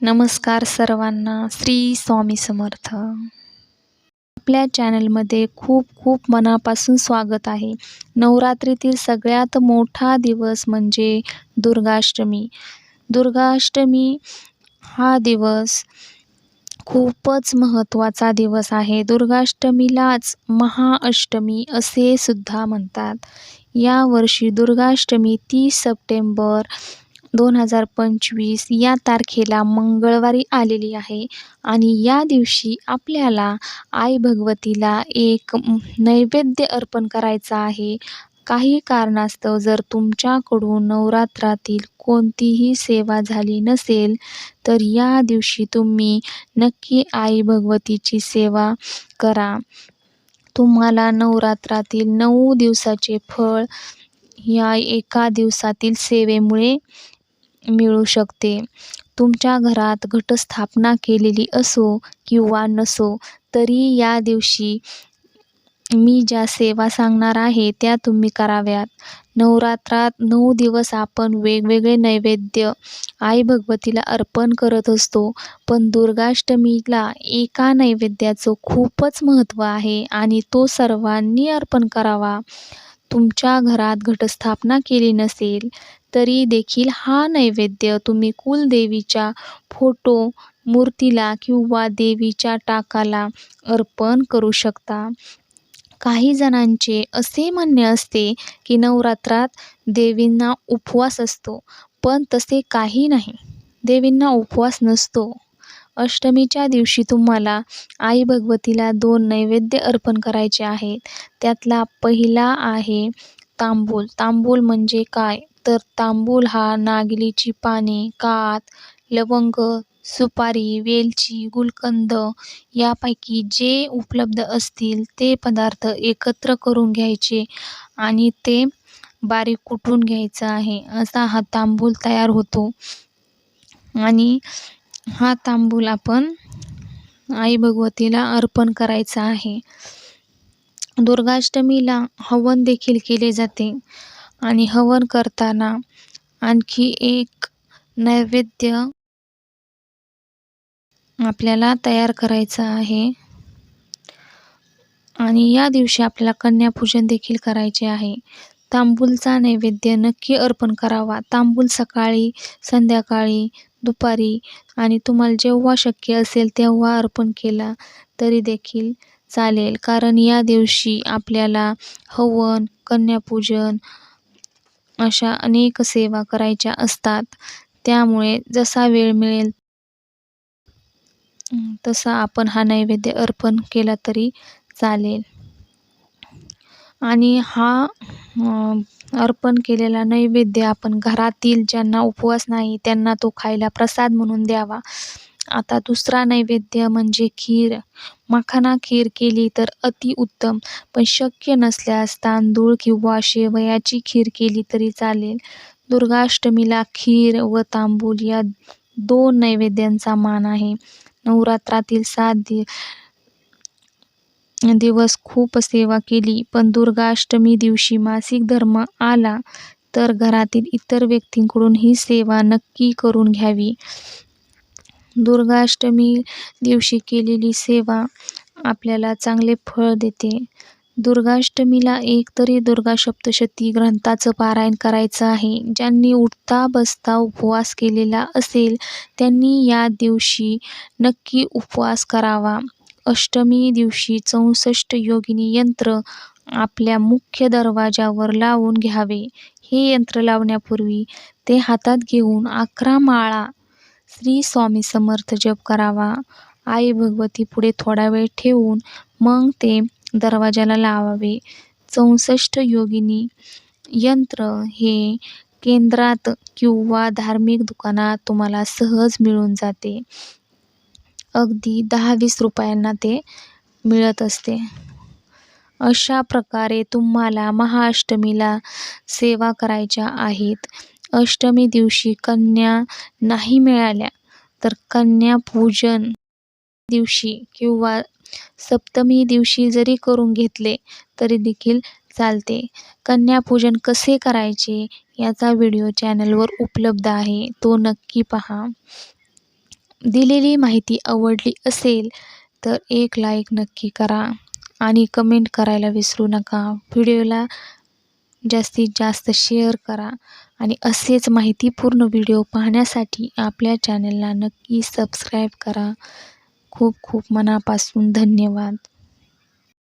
नमस्कार सर्वांना श्री स्वामी समर्थ. आपल्या चॅनलमध्ये खूप खूप मनापासून स्वागत आहे. नवरात्रीतील सगळ्यात मोठा दिवस म्हणजे दुर्गाष्टमी. दुर्गाष्टमी हा दिवस खूपच महत्त्वाचा दिवस आहे. दुर्गाष्टमीलाच महाअष्टमी असे सुद्धा म्हणतात. यावर्षी दुर्गाष्टमी तीस सप्टेंबर दोन हजार पंचवीस या तारखेला मंगळवारी आलेली आहे. आणि या दिवशी आपल्याला आई भगवतीला एक नैवेद्य अर्पण करायचा आहे. काही कारणास्तव जर तुमच्याकडून नवरात्रातील कोणतीही सेवा झाली नसेल तर या दिवशी तुम्ही नक्की आई भगवतीची सेवा करा. तुम्हाला नवरात्रातील नऊ दिवसाचे फळ या एका दिवसातील सेवेमुळे मिळू शकते. तुमच्या घरात घटस्थापना केलेली असो किंवा नसो तरी या दिवशी मी ज्या सेवा सांगणार आहे त्या तुम्ही कराव्यात. नवरात्रात नऊ दिवस आपण वेगवेगळे नैवेद्य आई भगवतीला अर्पण करत असतो पण दुर्गाष्टमीला एका नैवेद्याचं खूपच महत्त्व आहे आणि तो सर्वांनी अर्पण करावा. तुमच्या घरात घटस्थापना केली नसेल तरी देखील हा नैवेद्य तुम्ही कुलदेवीच्या फोटो मूर्तीला किंवा देवीच्या टाकाला अर्पण करू शकता. काही जणांचे असे म्हणणे असते की नवरात्रात देवींना उपवास असतो पण तसे काही नाही. देवींना उपवास नसतो. अष्टमीच्या दिवशी तुम्हाला आई भगवतीला दोन नैवेद्य अर्पण करायचे आहेत. त्यातला पहिला आहे तांबूल. तांबूल म्हणजे काय? तर तांबूल हा नागलीची पाने कात लवंग सुपारी वेलची गुलकंद यापैकी जे उपलब्ध असतील ते पदार्थ एकत्र करून घ्यायचे आणि ते बारीक कुटून घ्यायचं आहे. असा हा तांबूल तयार होतो. आणि हा तांबूल आपण आई भगवतीला अर्पण करायचा आहे. दुर्गाष्टमीला हवन देखील केले जाते आणि हवन करताना आणखी एक नैवेद्य आपल्याला तयार करायचं आहे. आणि या दिवशी आपल्याला कन्यापूजन देखील करायचे आहे. तांबूलचा नैवेद्य नक्की अर्पण करावा. तांबूल सकाळी संध्याकाळी दुपारी आणि तुम्हाला जेव्हा शक्य असेल तेव्हा अर्पण केला तरी देखील चालेल. कारण या दिवशी आपल्याला हवन कन्यापूजन अशा अनेक सेवा करायच्या असतात. त्यामुळे जसा वेळ मिळेल तसा आपण हा नैवेद्य अर्पण केला तरी चालेल. आणि हा अर्पण केलेला नैवेद्य आपण घरातील ज्यांना उपवास नाही त्यांना तो खायला प्रसाद म्हणून द्यावा. आता दुसरा नैवेद्य म्हणजे खीर. मखाना खीर केली तर अति उत्तम पण शक्य नसल्यास तांदूळ किंवा शेवयाची खीर केली तरी चालेल. दुर्गाष्टमीला खीर व तांबूल या दोन नैवेद्यांचा मान आहे. नवरात्रातील सात दि दिवस खूप सेवा केली. पण दुर्गाष्टमी दिवशी मासिक धर्म आला तर घरातील इतर व्यक्तींकडून ही सेवा नक्की करून घ्यावी. दुर्गाष्टमी दिवशी केलेली सेवा आपल्याला चांगले फळ देते. दुर्गाष्टमीला एक तरी दुर्गा सप्तशती ग्रंथाचं पारायण करायचं आहे. ज्यांनी उठता बसता उपवास केलेला असेल त्यांनी या दिवशी नक्की उपवास करावा. अष्टमी दिवशी चौसष्ट योगिनी यंत्र आपल्या मुख्य दरवाजावर लावून घ्यावे. हे यंत्र लावण्यापूर्वी ते हातात घेऊन अकरा माळा श्री स्वामी समर्थ जप करावा. आई भगवती पुढे थोडा वेळ ठेवून मग ते दरवाजाला लावावे. चौसष्ट योगिनी यंत्र हे केंद्रात किंवा धार्मिक दुकानात तुम्हाला सहज मिळून जाते. अगदी दहा वीस रुपयांना ते मिळत असते. अशा प्रकारे तुम्हाला महाअष्टमीला सेवा करायच्या आहेत. अष्टमी दिवशी कन्या नाही मिळाल्या तर कन्या पूजन दिवशी किंवा सप्तमी दिवशी जरी करून घेतले तरी देखील चालते. कन्यापूजन कसे करायचे याचा व्हिडिओ चॅनलवर उपलब्ध आहे. तो नक्की पहा. दिलेली माहिती आवडली असेल तर एक लाईक नक्की करा आणि कमेंट करायला विसरू नका. व्हिडिओला जास्तीत जास्त शेअर करा आणि असेच माहितीपूर्ण व्हिडिओ पाहण्यासाठी आपल्या चॅनलला नक्की सबस्क्राईब करा. खूप खूप मनापासून धन्यवाद.